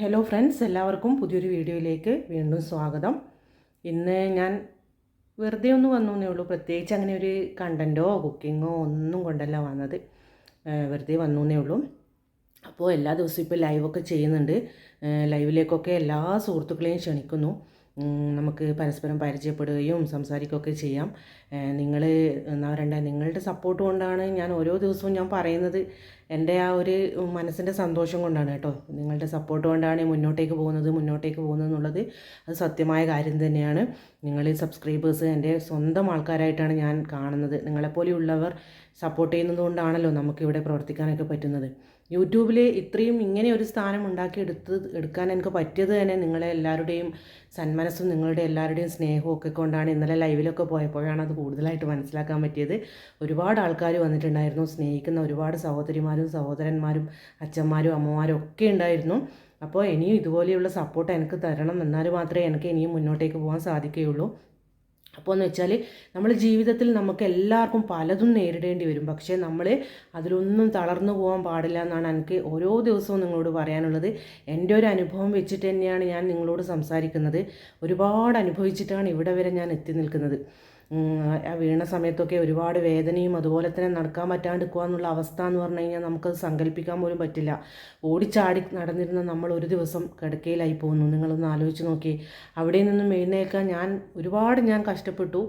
Hello friends എല്ലാവർക്കും പുതിയൊരു വീഡിയോയിലേക്ക് വീണ്ടും സ്വാഗതം. ഇന്ന് ഞാൻ വെറുതെ ഒന്ന് വന്നേ ഉള്ളൂ. പ്രത്യേകിച്ച് അങ്ങനെ ഒരു കണ്ടന്റോ കുക്കിങ്ങോ ഒന്നും കൊണ്ടല്ല വന്നത്. വെറുതെ വന്നേ ഉള്ളൂ. അപ്പോൾ എല്ലാ ദിവസവും ഇപ്പോൾ ലൈവൊക്കെ ചെയ്യുന്നുണ്ട്. ലൈവിലേക്കൊക്കെ എല്ലാ സുഹൃത്തുക്കളെയും ക്ഷണിക്കുന്നു. നമുക്ക് പരസ്പരം പരിചയപ്പെടുകയും സംസാരിക്കുകയൊക്കെ ചെയ്യാം. നിങ്ങൾ എന്താ പറയണ്ടേ നിങ്ങളുടെ സപ്പോർട്ട് കൊണ്ടാണ് ഞാൻ ഓരോ ദിവസവും ഞാൻ പറയുന്നത്. എന്റെ ആ ഒരു മനസ്സിന്റെ സന്തോഷം കൊണ്ടാണ് കേട്ടോ. നിങ്ങളുടെ സപ്പോർട്ട് കൊണ്ടാണ് മുന്നോട്ടേക്ക് പോകുന്നത് മുന്നോട്ടേക്ക് പോകുന്നത് എന്നുള്ളത് അത് സത്യമായ കാര്യം തന്നെയാണ്. നിങ്ങൾ സബ്സ്ക്രൈബേഴ്സ് എന്റെ സ്വന്തം ആൾക്കാരായിട്ടാണ് ഞാൻ കാണുന്നത്. നിങ്ങളെപ്പോലെയുള്ളവർ സപ്പോർട്ട് ചെയ്യുന്നത് കൊണ്ടാണല്ലോ നമുക്കിവിടെ പ്രവർത്തിക്കാനൊക്കെ പറ്റുന്നത്. യൂട്യൂബിൽ ഇത്രയും ഇങ്ങനെ ഒരു സ്ഥാനം ഉണ്ടാക്കി എടുത്ത് എടുക്കാൻ എനിക്ക് പറ്റിയത് തന്നെ നിങ്ങളെ എല്ലാവരുടെയും സന്മനസ്സും നിങ്ങളുടെ എല്ലാവരുടെയും സ്നേഹവും ഒക്കെ കൊണ്ടാണ് ഇന്നലെ ലൈവിലൊക്കെ പോയപ്പോഴാണ് അത് കൂടുതലായിട്ട് മനസ്സിലാക്കാൻ പറ്റിയത്. ഒരുപാട് ആൾക്കാർ വന്നിട്ടുണ്ടായിരുന്നു സ്നേഹിക്കുന്ന ഒരുപാട് സഹോദരിമാരും സഹോദരന്മാരും അച്ഛന്മാരും അമ്മമാരും ഒക്കെ ഉണ്ടായിരുന്നു. അപ്പോൾ ഇനിയും ഇതുപോലെയുള്ള സപ്പോർട്ട് എനിക്ക് തരണം എന്നാൽ മാത്രമേ എനിക്ക് ഇനിയും മുന്നോട്ടേക്ക് പോകാൻ സാധിക്കുകയുള്ളൂ. അപ്പോൾ എന്ന് വെച്ചാൽ നമ്മൾ ജീവിതത്തിൽ നമുക്ക് എല്ലാവർക്കും പലതും നേരിടേണ്ടി വരും. പക്ഷേ നമ്മൾ അതിലൊന്നും തളർന്നു പോകാൻ പാടില്ല എന്നാണ് എനിക്ക് ഓരോ ദിവസവും നിങ്ങളോട് പറയാനുള്ളത്. എന്റെ ഒരു അനുഭവം വെച്ചിട്ട് തന്നെയാണ് ഞാൻ നിങ്ങളോട് സംസാരിക്കുന്നത്. ഒരുപാട് അനുഭവിച്ചിട്ടാണ് ഇവിടെ വരെ ഞാൻ എത്തി നിൽക്കുന്നത്. വീണ സമയത്തൊക്കെ ഒരുപാട് വേദനയും അതുപോലെ തന്നെ നടക്കാൻ പറ്റാണ്ടിരിക്കുക എന്നുള്ള അവസ്ഥ എന്ന് പറഞ്ഞു കഴിഞ്ഞാൽ നമുക്കത് സങ്കല്പിക്കാൻ പോലും പറ്റില്ല. ഓടിച്ചാടി നടന്നിരുന്ന നമ്മൾ ഒരു ദിവസം കിടക്കയിലായി പോകുന്നു. നിങ്ങളൊന്ന് ആലോചിച്ച് നോക്കി. അവിടെ നിന്നും എഴുന്നേൽക്കാൻ ഞാൻ ഒരുപാട് ഞാൻ കഷ്ടപ്പെട്ടു.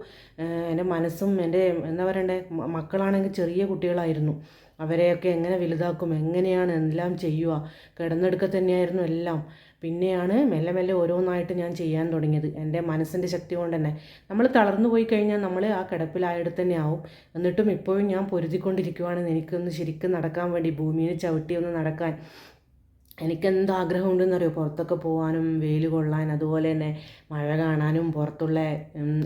എന്റെ മനസ്സും എന്റെ എന്താ പറയണ്ടേ മക്കളാണെങ്കിൽ ചെറിയ കുട്ടികളായിരുന്നു. അവരെയൊക്കെ എങ്ങനെ വലുതാക്കും എങ്ങനെയാണ് എല്ലാം ചെയ്യുക കിടന്നെടുക്ക തന്നെയായിരുന്നു എല്ലാം. പിന്നെയാണ് മെല്ലെ മെല്ലെ ഓരോന്നായിട്ട് ഞാൻ ചെയ്യാൻ തുടങ്ങിയത്. എന്റെ മനസ്സിന്റെ ശക്തി കൊണ്ട് തന്നെ. നമ്മൾ തളർന്നു പോയി കഴിഞ്ഞാൽ നമ്മൾ ആ കിടപ്പിലായിടത്ത് തന്നെ ആവും. എന്നിട്ടും ഇപ്പോഴും ഞാൻ പൊരുതിക്കൊണ്ടിരിക്കുവാണ്. എനിക്കൊന്ന് ശരിക്കും നടക്കാൻ വേണ്ടി ഭൂമിയിൽ ചവിട്ടി ഒന്ന് നടക്കാൻ. എനിക്ക് എന്ത് ആഗ്രഹമുണ്ടെന്നറിയോ പുറത്തൊക്കെ പോകാനും വെയിൽ കൊള്ളാൻ അതുപോലെ തന്നെ മഴ കാണാനും പുറത്തുള്ള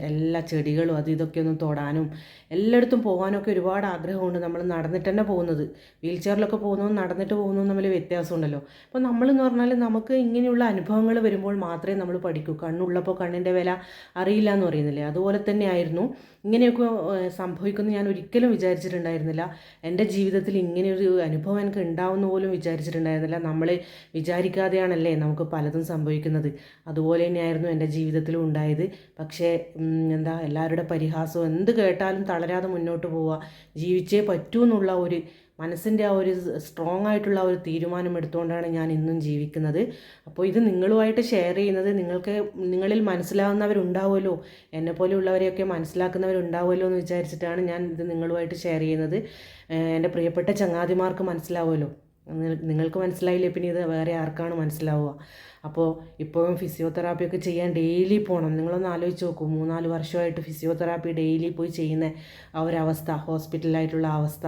എല്ലാ ചെടികളും അത് ഇതൊക്കെ ഒന്ന് തൊടാനും എല്ലായിടത്തും പോകാനൊക്കെ ഒരുപാട് ആഗ്രഹമുണ്ട്. നമ്മൾ നടന്നിട്ട് തന്നെ പോകുന്നത്. വീൽ ചെയറിലൊക്കെ പോകുന്നതും നടന്നിട്ട് പോകുന്നതും തമ്മിൽ വ്യത്യാസമുണ്ടല്ലോ. അപ്പോൾ നമ്മളെന്ന് പറഞ്ഞാൽ നമുക്ക് ഇങ്ങനെയുള്ള അനുഭവങ്ങൾ വരുമ്പോൾ മാത്രമേ നമ്മൾ പഠിക്കൂ. കണ്ണുള്ളപ്പോൾ കണ്ണിന്റെ വില അറിയില്ല എന്ന് പറയുന്നില്ലേ? അതുപോലെ തന്നെ ആയിരുന്നു ഇങ്ങനെയൊക്കെ സംഭവിക്കുന്നു ഞാൻ ഒരിക്കലും വിചാരിച്ചിട്ടുണ്ടായിരുന്നില്ല. എന്റെ ജീവിതത്തിൽ ഇങ്ങനെയൊരു അനുഭവം എനിക്ക് ഉണ്ടാവുന്ന പോലും വിചാരിച്ചിട്ടുണ്ടായിരുന്നില്ല. നമ്മൾ വിചാരിക്കാതെയാണല്ലേ നമുക്ക് പലതും സംഭവിക്കുന്നത്. അതുപോലെ തന്നെയായിരുന്നു എന്റെ ജീവിതത്തിലും ഉണ്ടായത്. പക്ഷേ എന്താ എല്ലാവരുടെ പരിഹാസവും എന്ത് കേട്ടാലും തളരാതെ മുന്നോട്ട് പോവുക ജീവിച്ചേ പറ്റൂ എന്നുള്ള ഒരു മനസ്സിന്റെ ആ ഒരു സ്ട്രോങ് ആയിട്ടുള്ള ഒരു തീരുമാനം എടുത്തുകൊണ്ടാണ് ഞാൻ ഇന്നും ജീവിക്കുന്നത്. അപ്പോൾ ഇത് നിങ്ങളുമായിട്ട് ഷെയർ ചെയ്യുന്നത് നിങ്ങൾക്ക് നിങ്ങളിൽ മനസ്സിലാവുന്നവരുണ്ടാവുമല്ലോ. എന്നെ പോലെയുള്ളവരെയൊക്കെ മനസ്സിലാക്കുന്നവരുണ്ടാവുമല്ലോ എന്ന് വിചാരിച്ചിട്ടാണ് ഞാൻ ഇത് നിങ്ങളുമായിട്ട് ഷെയർ ചെയ്യുന്നത്. എന്റെ പ്രിയപ്പെട്ട ചങ്ങാതിമാർക്ക് മനസ്സിലാവുമല്ലോ. നിങ്ങൾക്ക് മനസ്സിലായില്ലേ? പിന്നെ ഇത് വേറെ ആർക്കാണ് മനസ്സിലാവുക? അപ്പോൾ ഇപ്പോഴും ഫിസിയോതെറാപ്പി ഒക്കെ ചെയ്യാൻ ഡെയിലി പോകണം നിങ്ങളൊന്ന് ആലോചിച്ച് നോക്കൂ. മൂന്നാൽ വർഷമായിട്ട് ഫിസിയോതെറാപ്പി ഡെയിലി പോയി ചെയ്യുന്ന ആ ഒരവസ്ഥ ഹോസ്പിറ്റലായിട്ടുള്ള അവസ്ഥ.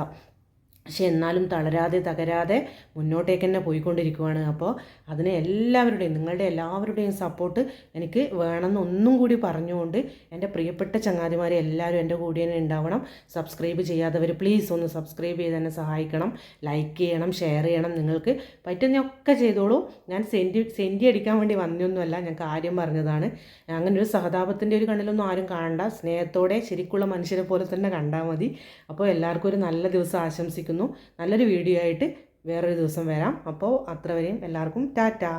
പക്ഷെ എന്നാലും തളരാതെ തകരാതെ മുന്നോട്ടേക്ക് തന്നെ പോയിക്കൊണ്ടിരിക്കുവാണ്. അപ്പോൾ അതിന് എല്ലാവരുടെയും നിങ്ങളുടെ എല്ലാവരുടെയും സപ്പോർട്ട് എനിക്ക് വേണമെന്ന് ഒന്നും കൂടി പറഞ്ഞുകൊണ്ട് എന്റെ പ്രിയപ്പെട്ട ചങ്ങാതിമാരെ എല്ലാവരും എന്റെ കൂടെ തന്നെ ഉണ്ടാവണം. സബ്സ്ക്രൈബ് ചെയ്യാത്തവർ പ്ലീസ് ഒന്ന് സബ്സ്ക്രൈബ് ചെയ്ത് എന്നെ സഹായിക്കണം. ലൈക്ക് ചെയ്യണം ഷെയർ ചെയ്യണം. നിങ്ങൾക്ക് പറ്റുന്നതൊക്കെ ചെയ്തോളൂ. ഞാൻ സെന്റി സെന്റി അടിക്കാൻ വേണ്ടി വന്നൊന്നുമല്ല ഞാൻ കാര്യം പറഞ്ഞതാണ്. അങ്ങനെ ഒരു സഹതാപത്തിന്റെ ഒരു കണ്ണിലൊന്നും ആരും കാണണ്ട. സ്നേഹത്തോടെ ശരിക്കുള്ള മനുഷ്യരെ പോലെ തന്നെ കണ്ടാൽ മതി. അപ്പോൾ എല്ലാവർക്കും ഒരു നല്ല ദിവസം ആശംസിക്കുന്നു. നല്ലൊരു വീഡിയോ ആയിട്ട് വേറൊരു ദിവസം വരാം. അപ്പോൾ അത്ര വരെയും എല്ലാവർക്കും ടാറ്റാ.